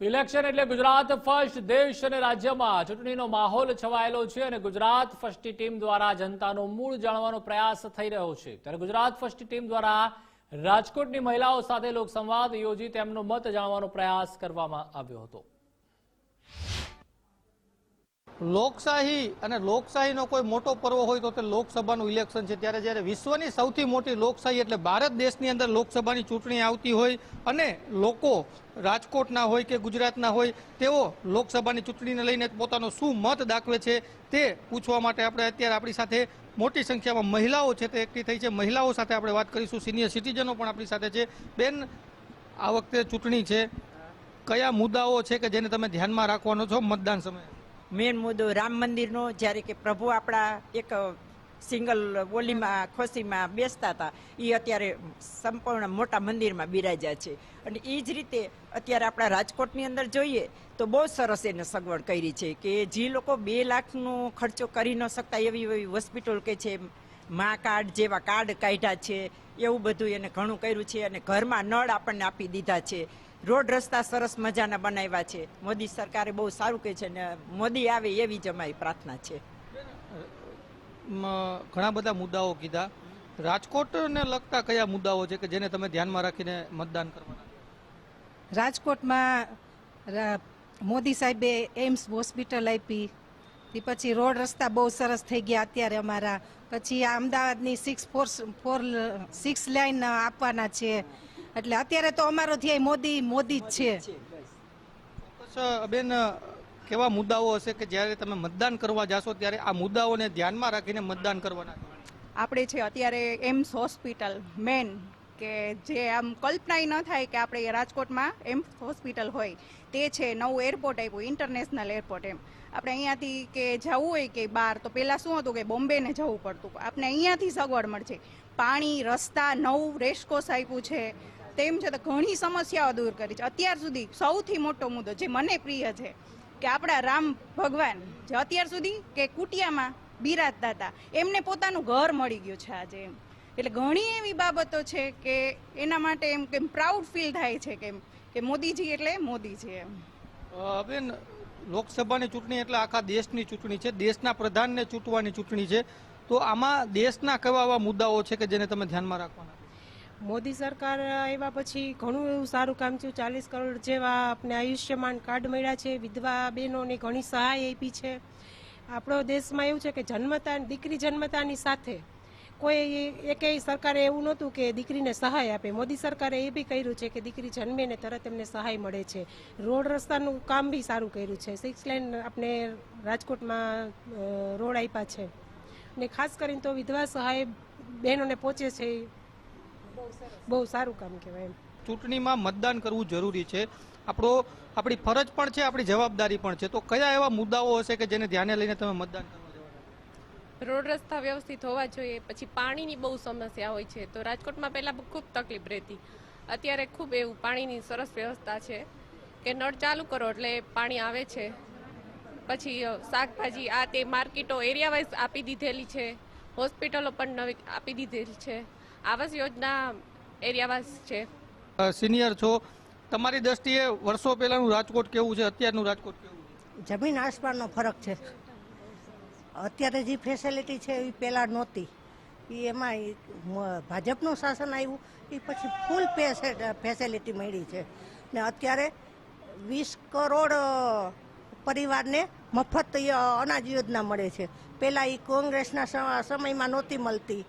Election એટલે Gujarat first દેશ અને રાજ્યમાં ચૂંટણીનો માહોલ છવાયેલો છે અને ગુજરાત ફર્સ્ટની ટીમ દ્વારા જનતાનો મૂળ જાણવાનો પ્રયાસ થઈ રહ્યો છે. ત્યારે ગુજરાત ફર્સ્ટની ટીમ દ્વારા રાજકોટની મહિલાઓ સાથે લોકસંવાદ યોજી તેમનો મત જાણવાનો પ્રયાસ કરવામાં આવ્યો હતો. લોકશાહી અને લોકશાહીનો કોઈ મોટો પર્વ હોય તો તે લોકસભાનું ઇલેક્શન છે. ત્યારે જ્યારે વિશ્વની સૌથી મોટી લોકશાહી એટલે ભારત દેશની અંદર લોકસભાની ચૂંટણી આવતી હોય અને લોકો રાજકોટના હોય કે ગુજરાતના હોય, તેઓ લોકસભાની ચૂંટણીને લઈને પોતાનો શું મત દાખવે છે તે પૂછવા માટે આપણે અત્યારે આપણી સાથે મોટી સંખ્યામાં મહિલાઓ છે તે એકઠી થઈ છે. મહિલાઓ સાથે આપણે વાત કરીશું. સિનિયર સિટીઝનો પણ આપણી સાથે છે. બેન, આ વખતે ચૂંટણી છે. કયા મુદ્દાઓ છે કે જેને તમે ધ્યાનમાં રાખવાનો છો મતદાન સમયે? મેન મુદ્દો રામ મંદિરનો, જ્યારે કે પ્રભુ આપણા એક સિંગલ ઓલીમાં ખોસીમાં બેસતા હતા એ અત્યારે સંપૂર્ણ મોટા મંદિરમાં બિરાજ્યા છે. અને એ જ રીતે અત્યારે આપણા રાજકોટની અંદર જોઈએ, તો બહુ સરસ એને સગવડ કરી છે કે જે લોકો બે લાખનો ખર્ચો કરી ન શકતા એવી એવી હોસ્પિટલ કે છે, મા કાર્ડ જેવા કાર્ડ કાઢ્યા છે, એવું બધું એને ઘણું કર્યું છે અને ઘરમાં નળ આપણને આપી દીધા છે. રોડ રસ્તા સરસ મજાના બનાવ્યા છે. મોદી સરકારે બહુ સારું કહે છે ને મોદી આવે એવી જ અમારી પ્રાર્થના છે. ઘણા બધા મુદ્દાઓ કીધા. રાજકોટને લગતા કયા મુદ્દાઓ છે કે જેને તમે ધ્યાનમાં રાખીને મતદાન કરવાના રાજકોટમાં મોદી સાહેબે એમ્સ હોસ્પિટલ આપી. તે પછી રોડ રસ્તા બહુ સરસ થઈ ગયા અત્યારે અમારા. પછી આ અમદાવાદની six four four six lane આપવાના છે. એટલે અત્યારે તો અમારો ધ્યેય મોદી મોદી જ છે. બેન કેવા મુદ્દાઓ હશે કે જ્યારે તમે મતદાન કરવા જાશો ત્યારે આ મુદ્દાઓને ધ્યાનમાં રાખીને મતદાન કરવાના? આપણે છે અત્યારે એમ્સ હોસ્પિટલ મેન કે જે આમ કલ્પનાય ન થાય કે આપણે રાજકોટમાં એમ્સ હોસ્પિટલ હોય. તે છે નવું એરપોર્ટ આપ્યું ઇન્ટરનેશનલ એરપોર્ટ એમ. આપણે અહીંયાથી કે જવું હોય કે બહાર તો પહેલાં શું હતું કે બોમ્બેને જવું પડતું. આપણે અહીંયાથી સગવડ મળશે. પાણી રસ્તા નવું રેસકોસ આપ્યું છે. તેમ છતાં ઘણી સમસ્યાઓ દૂર કરી છે. અત્યાર સુધી સૌથી મોટો મુદ્દો જે મને પ્રિય છે કે આપણા રામ ભગવાન જે અત્યાર સુધી કે કુટિયામાં બિરાજતા હતા, એમને પોતાનું ઘર મળી ગયું છે આજે એમ. એટલે ઘણી એવી બાબતો છે કે એના માટે એમ કેમ પ્રાઉડ ફીલ થાય છે કેમ કે મોદીજી એટલે મોદી છે એમ. બેન લોકસભાની ચૂંટણી એટલે આખા દેશની ચૂંટણી છે, દેશના પ્રધાનને ચૂંટવાની ચૂંટણી છે. તો આમાં દેશના કેવા એવા મુદ્દાઓ છે કે જેને તમે ધ્યાનમાં રાખવાના? મોદી સરકાર આવ્યા પછી ઘણું એવું સારું કામ થયું. ચાલીસ કરોડ જેવા આપણે આયુષ્યમાન કાર્ડ મળ્યા છે. વિધવા બહેનોને ઘણી સહાય આપી છે. આપણો દેશમાં એવું છે કે જન્મતા, દીકરી જન્મતાની સાથે કોઈ એકેય સરકારે એવું નહોતું કે દીકરીને સહાય આપે. મોદી સરકારે એ બી કર્યું છે કે દીકરી જન્મે ને તરત એમને સહાય મળે છે. રોડ રસ્તાનું કામ બી સારું કર્યું છે. સિક્સ લાઇન આપણે રાજકોટમાં રોડ આપ્યા છે. ને ખાસ કરીને તો વિધવા સહાય બહેનોને પહોંચે છે. બહુ સારું કામ કહેવાય એમ. ચૂંટણીમાં મતદાન કરવું જરૂરી છે. આપણો આપણી ફરજ પણ છે આપણી જવાબદારી પણ છે. તો કયા એવા મુદ્દાઓ હશે કે જેને ધ્યાને લઈને તમે મતદાન રોડ રસ્તા વ્યવસ્થિત હોવા જોઈએ પછી પાણીની બહુ સમસ્યા હોય છે. તો રાજકોટમાં પહેલાં ખૂબ તકલીફ રહેતી. અત્યારે ખૂબ એવું પાણીની સરસ વ્યવસ્થા છે કે નળ ચાલુ કરો એટલે પાણી આવે છે. પછી શાકભાજી આ તે માર્કેટો એરિયા વાઇઝ આપી દીધેલી છે. હોસ્પિટલો પણ નવી આપી દીધેલી છે. આવાસ યોજના એરિયાવાસ છે? સિનિયર છો. તમારી દ્રષ્ટિએ વર્ષો પહેલાનું રાજકોટ કેવું છે? અત્યારનું રાજકોટ કેવું છે? જમીન આસમાનનો ફરક છે. અત્યારે જે ફેસિલિટી છે એ પહેલાં નહોતી. એ એમાં ભાજપનું શાસન આવ્યું. એ પછી ફૂલ ફેસિલિટી મળી છે. ને અત્યારે વીસ કરોડ પરિવારને મફત અનાજ યોજના મળે છે. પહેલાં એ કોંગ્રેસના સમયમાં નહોતી મળતી.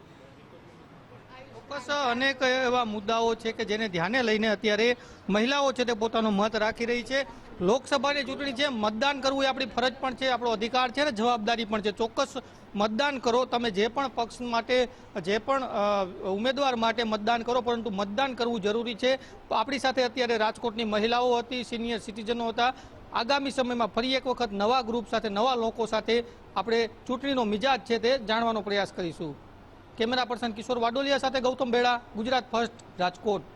ચોક્કસ અનેક એવા મુદ્દાઓ છે કે જેને ધ્યાને લઈને અત્યારે મહિલાઓ છે તે પોતાનો મત રાખી રહી છે. લોકસભાની ચૂંટણી છે, મતદાન કરવું એ આપણી ફરજ પણ છે, આપણો અધિકાર છે ને જવાબદારી પણ છે. ચોક્કસ મતદાન કરો, તમે જે પણ પક્ષ માટે, જે પણ ઉમેદવાર માટે મતદાન કરો, પરંતુ મતદાન કરવું જરૂરી છે. આપણી સાથે અત્યારે રાજકોટની મહિલાઓ હતી સિનિયર સિટીઝનો હતા. આગામી સમયમાં ફરી એક વખત નવા ગ્રુપ સાથે, નવા લોકો સાથે આપણે ચૂંટણીનો મિજાજ છે તે જાણવાનો પ્રયાસ કરીશું. કેમેરા પર્સન કિશોર વાડોલિયા સાથે ગૌતમ બેડા ગુજરાત ફર્સ્ટ રાજકોટ.